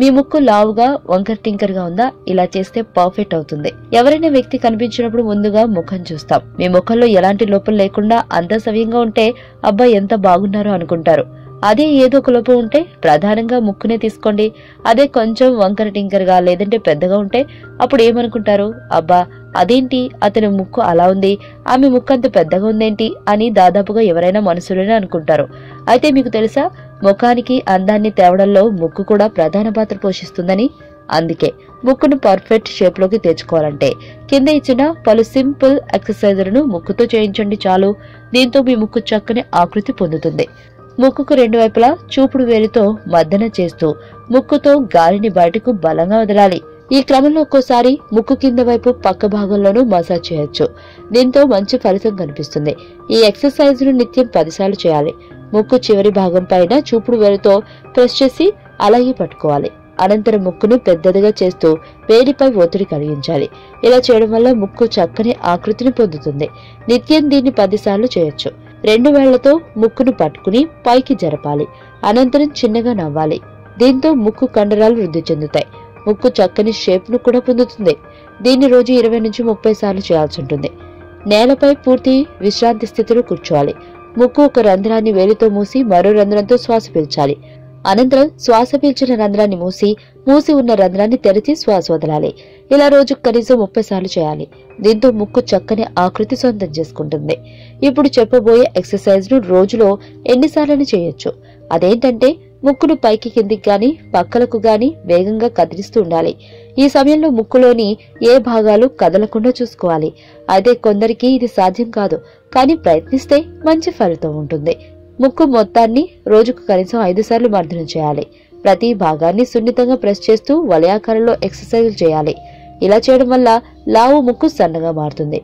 మీ ముక్కు లావుగా వంకర్ టింకర్గా ఉందా? ఇలా చేస్తే పర్ఫెక్ట్ అవుతుంది. ఎవరైనా వ్యక్తి కనిపించినప్పుడు ముందుగా ముఖం చూస్తాం. మీ ముఖంలో ఎలాంటి లోపం లేకుండా అంత సవ్యంగా ఉంటే అబ్బాయి ఎంత బాగున్నారో అనుకుంటారు. అదే ఏదో ఒక లోపం ఉంటే ప్రధానంగా ముక్కునే తీసుకోండి. అదే కొంచెం వంకర టింకరగా లేదంటే పెద్దగా ఉంటే అప్పుడు ఏమనుకుంటారు? అబ్బా అదేంటి? అతని ముక్కు అలా ఉంది. ఆమె ముక్కు అంత పెద్దగా ఉందేంటి? అని దాదాపుగా ఎవరైనా మనసులోనే అనుకుంటారు. అయితే మీకు తెలుసా ముఖానికి అందాన్ని తేవడంలో ముక్కు కూడా ప్రధాన పాత్ర పోషిస్తుందని? అందుకే ముక్కును పర్ఫెక్ట్ షేప్లోకి తెచ్చుకోవాలంటే కింద ఇచ్చిన పలు సింపుల్ ఎక్సర్సైజులను ముక్కుతో చేయించండి చాలు. దీంతో మీ ముక్కు చక్కని ఆకృతి పొందుతుంది. ముక్కుకు రెండు వైపులా చూపుడు వేలితో మద్దన చేస్తూ ముక్కుతో గాలిని బయటకు బలంగా వదలాలి. ఈ క్రమంలో ఒక్కోసారి ముక్కు కింద వైపు పక్క భాగంలోనూ మసాజ్ చేయొచ్చు. దీంతో మంచి ఫలితం కనిపిస్తుంది. ఈ ఎక్సర్సైజ్ను నిత్యం పదిసార్లు చేయాలి. ముక్కు చివరి భాగం పైన చూపుడు వేలుతో ప్రెస్ చేసి అలాగే పట్టుకోవాలి. అనంతరం ముక్కును పెద్దదిగా చేస్తూ వేలిపై ఒత్తిడి కలిగించాలి. ఇలా చేయడం వల్ల ముక్కు చక్కని ఆకృతిని పొందుతుంది. నిత్యం దీన్ని పదిసార్లు చేయొచ్చు. రెండు వేళ్ళతో ముక్కును పట్టుకుని పైకి జరపాలి. అనంతరం చిన్నగా నవ్వాలి. దీంతో ముక్కు కండరాలు వృద్ధి చెందుతాయి. ముక్కు చక్కని షేప్ను కూడా పొందుతుంది. దీన్ని రోజు ఇరవై నుంచి ముప్పై సార్లు చేయాల్సి ఉంటుంది. నేలపై పూర్తి విశ్రాంతి స్థితిలో కూర్చోవాలి. ముక్కు ఒక రంధ్రాన్ని వేలితో మూసి మరో రంధ్రంతో శ్వాస పీల్చాలి. అనంతరం శ్వాస పీల్చిన రంధ్రాన్ని మూసి మూసి ఉన్న రంధ్రాన్ని తెరిచి శ్వాస వదలాలి. ఇలా రోజు కనీసం ముప్పై సార్లు చేయాలి. దీంతో ముక్కు చక్కని ఆకృతి సొంతం చేసుకుంటుంది. ఇప్పుడు చెప్పబోయే ఎక్సర్సైజ్ను రోజులో ఎన్నిసార్లు చేయొచ్చు. అదేంటంటే ముక్కును పైకి కిందికి గాని పక్కలకు గాని వేగంగా కదిలిస్తూ ఉండాలి. ఈ సమయంలో ముక్కులోని ఏ భాగాలు కదలకుండా చూసుకోవాలి. అయితే కొందరికి ఇది సాధ్యం కాదు. కానీ ప్రయత్నిస్తే మంచి ఫలితం ఉంటుంది. ముక్కు మొత్తాన్ని రోజుకు కనీసం ఐదు సార్లు మర్దనం చేయాలి. ప్రతి భాగాన్ని సున్నితంగా ప్రెస్ చేస్తూ వలయాకారంలో ఎక్సర్సైజ్ చేయాలి. ఇలా చేయడం వల్ల లావు ముక్కు సన్నగా మారుతుంది.